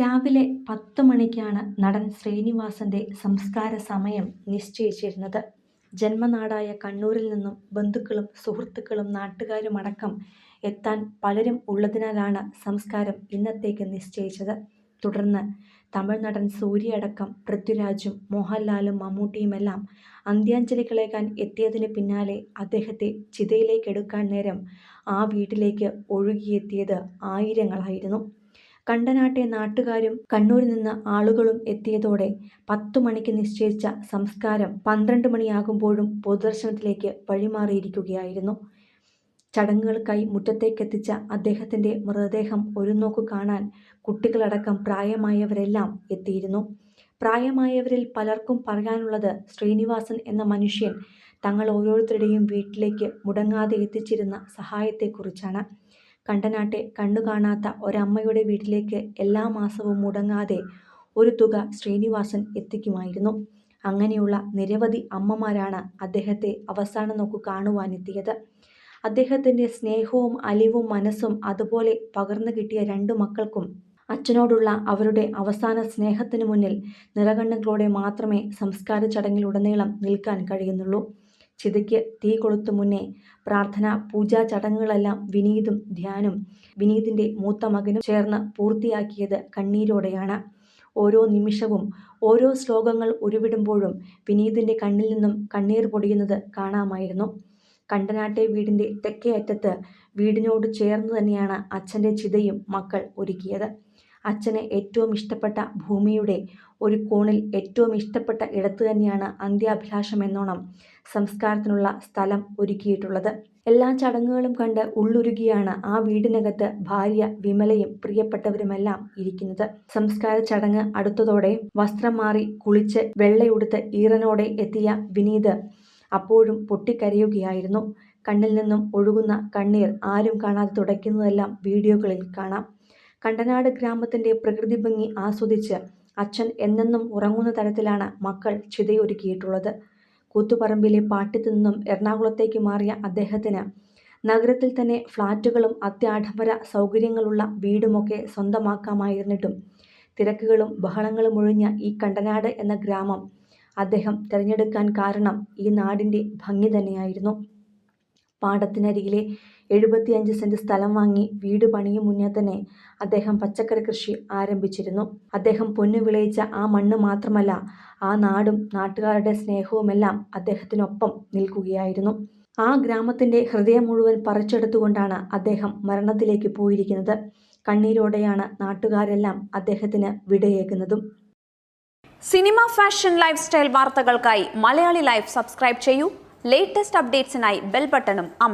രാവിലെ പത്ത് മണിക്കാണ് നടൻ ശ്രീനിവാസന്റെ സംസ്കാര സമയം നിശ്ചയിച്ചിരുന്നത്. ജന്മനാടായ കണ്ണൂരിൽ നിന്നും ബന്ധുക്കളും സുഹൃത്തുക്കളും നാട്ടുകാരുമടക്കം എത്താൻ പലരും ഉള്ളതിനാലാണ് സംസ്കാരം ഇന്നത്തേക്ക് നിശ്ചയിച്ചത്. തുടർന്ന് തമിഴ് നടൻ സൂര്യയടക്കം പൃഥ്വിരാജും മോഹൻലാലും മമ്മൂട്ടിയുമെല്ലാം അന്ത്യാഞ്ജലികളേകാൻ എത്തിയതിന് പിന്നാലെ അദ്ദേഹത്തെ ചിതയിലേക്കെടുക്കാൻ നേരം ആ വീട്ടിലേക്ക് ഒഴുകിയെത്തിയത് ആയിരങ്ങളായിരുന്നു. കണ്ടനാട്ടെ നാട്ടുകാരും കണ്ണൂരിൽ നിന്ന് ആളുകളും എത്തിയതോടെ പത്തു മണിക്ക് നിശ്ചയിച്ച സംസ്കാരം പന്ത്രണ്ട് മണിയാകുമ്പോഴും പൊതുദർശനത്തിലേക്ക് വഴിമാറിയിരിക്കുകയായിരുന്നു. ചടങ്ങുകൾക്കായി മുറ്റത്തേക്കെത്തിച്ച അദ്ദേഹത്തിന്റെ മൃതദേഹം ഒരു നോക്കു കാണാൻ കുട്ടികളടക്കം പ്രായമായവരെല്ലാം എത്തിയിരുന്നു. പ്രായമായവരിൽ പലർക്കും പറയാനുള്ളത് ശ്രീനിവാസൻ എന്ന മനുഷ്യൻ തങ്ങൾ ഓരോരുത്തരുടെയും വീട്ടിലേക്ക് മുടങ്ങാതെ എത്തിച്ചിരുന്ന സഹായത്തെക്കുറിച്ചാണ്. കണ്ടനാട്ടെ കണ്ണു കാണാത്ത ഒരമ്മയുടെ വീട്ടിലേക്ക് എല്ലാ മാസവും മുടങ്ങാതെ ഒരു തുക ശ്രീനിവാസൻ എത്തിക്കുമായിരുന്നു. അങ്ങനെയുള്ള നിരവധി അമ്മമാരാണ് അദ്ദേഹത്തെ അവസാന നോക്കു കാണുവാനെത്തിയത്. അദ്ദേഹത്തിന്റെ സ്നേഹവും അലിവും മനസ്സും അതുപോലെ പകർന്നു കിട്ടിയ രണ്ടു മക്കൾക്കും അച്ഛനോടുള്ള അവരുടെ അവസാന സ്നേഹത്തിനു മുന്നിൽ നിറകണ്ണുകളോടെ മാത്രമേ സംസ്കാര ചടങ്ങിലുടനീളം നിൽക്കാൻ കഴിയുന്നുള്ളൂ. ചിതയ്ക്ക് തീ കൊളുത്തു മുന്നേ പ്രാർത്ഥന പൂജാ ചടങ്ങുകളെല്ലാം വിനീതും ധ്യാനും വിനീതിന്റെ മൂത്ത മകനും ചേർന്ന് പൂർത്തിയാക്കിയത് കണ്ണീരോടെയാണ്. ഓരോ നിമിഷവും ഓരോ ശ്ലോകങ്ങൾ ഉരുവിടുമ്പോഴും വിനീതിന്റെ കണ്ണിൽ നിന്നും കണ്ണീർ പൊടിയുന്നത് കാണാമായിരുന്നു. കണ്ടനാട്ടെ വീടിന്റെ തെക്കേ അറ്റത്ത് വീടിനോട് ചേർന്ന് തന്നെയാണ് അച്ഛന്റെ ചിതയും മക്കൾ ഒരുക്കിയത്. അച്ഛന് ഏറ്റവും ഇഷ്ടപ്പെട്ട ഭൂമിയുടെ ഒരു കോണിൽ ഏറ്റവും ഇഷ്ടപ്പെട്ട ഇടത്തു തന്നെയാണ് അന്ത്യാഭിലാഷം എന്നോണം സംസ്കാരത്തിനുള്ള സ്ഥലം ഒരുക്കിയിട്ടുള്ളത്. എല്ലാ ചടങ്ങുകളും കണ്ട് ഉള്ളുരുകിയാണ് ആ വീടിനകത്ത് ഭാര്യ വിമലയും പ്രിയപ്പെട്ടവരുമെല്ലാം ഇരിക്കുന്നത്. സംസ്കാര ചടങ്ങ് അടുത്തതോടെ വസ്ത്രം മാറി കുളിച്ച് വെള്ളയുടുത്ത് ഈറനോടെ എത്തിയ വിനീത് അപ്പോഴും പൊട്ടിക്കരയുകയായിരുന്നു. കണ്ണിൽ നിന്നും ഒഴുകുന്ന കണ്ണീർ ആരും കാണാതെ തുടയ്ക്കുന്നതെല്ലാം വീഡിയോകളിൽ കാണാം. കണ്ടനാട് ഗ്രാമത്തിന്റെ പ്രകൃതി ഭംഗി ആസ്വദിച്ച് അച്ഛൻ എന്നെന്നും ഉറങ്ങുന്ന തരത്തിലാണ് മക്കൾ ചിതയൊരുക്കിയിട്ടുള്ളത്. കൂത്തുപറമ്പിലെ പാട്ടിത്തു നിന്നും എറണാകുളത്തേക്ക് മാറിയ അദ്ദേഹത്തിന് നഗരത്തിൽ തന്നെ ഫ്ളാറ്റുകളും അത്യാഡംബര സൗകര്യങ്ങളുള്ള വീടുമൊക്കെ സ്വന്തമാക്കാമായിരുന്നിട്ടും തിരക്കുകളും ബഹളങ്ങളും ഒഴിഞ്ഞ ഈ കണ്ടനാട് എന്ന ഗ്രാമം അദ്ദേഹം തിരഞ്ഞെടുക്കാൻ കാരണം ഈ നാടിന്റെ ഭംഗി തന്നെയായിരുന്നു. പാടത്തിനരികിലെ എഴുപത്തിയഞ്ച് സെന്റ് സ്ഥലം വാങ്ങി വീട് പണിയും മുന്നേ തന്നെ അദ്ദേഹം പച്ചക്കറി കൃഷി ആരംഭിച്ചിരുന്നു. അദ്ദേഹം പൊന്നു വിളയിച്ച ആ മണ്ണ് മാത്രമല്ല ആ നാടും നാട്ടുകാരുടെ സ്നേഹവുമെല്ലാം അദ്ദേഹത്തിനൊപ്പം നിൽക്കുകയായിരുന്നു. ആ ഗ്രാമത്തിന്റെ ഹൃദയം മുഴുവൻ പറിച്ചെടുത്തുകൊണ്ടാണ് അദ്ദേഹം മരണത്തിലേക്ക് പോയിരിക്കുന്നത്. കണ്ണീരോടെയാണ് നാട്ടുകാരെല്ലാം അദ്ദേഹത്തിന് വിടയേക്കുന്നതും സിനിമ ഫാഷൻ ലൈഫ് സ്റ്റൈൽ വാർത്തകൾക്കായി മലയാളി ലൈഫ് സബ്സ്ക്രൈബ് ചെയ്യൂ. ലേറ്റസ്റ്റ് അപ്ഡേറ്റ്സിനായി ബെൽ ബട്ടണും അമർ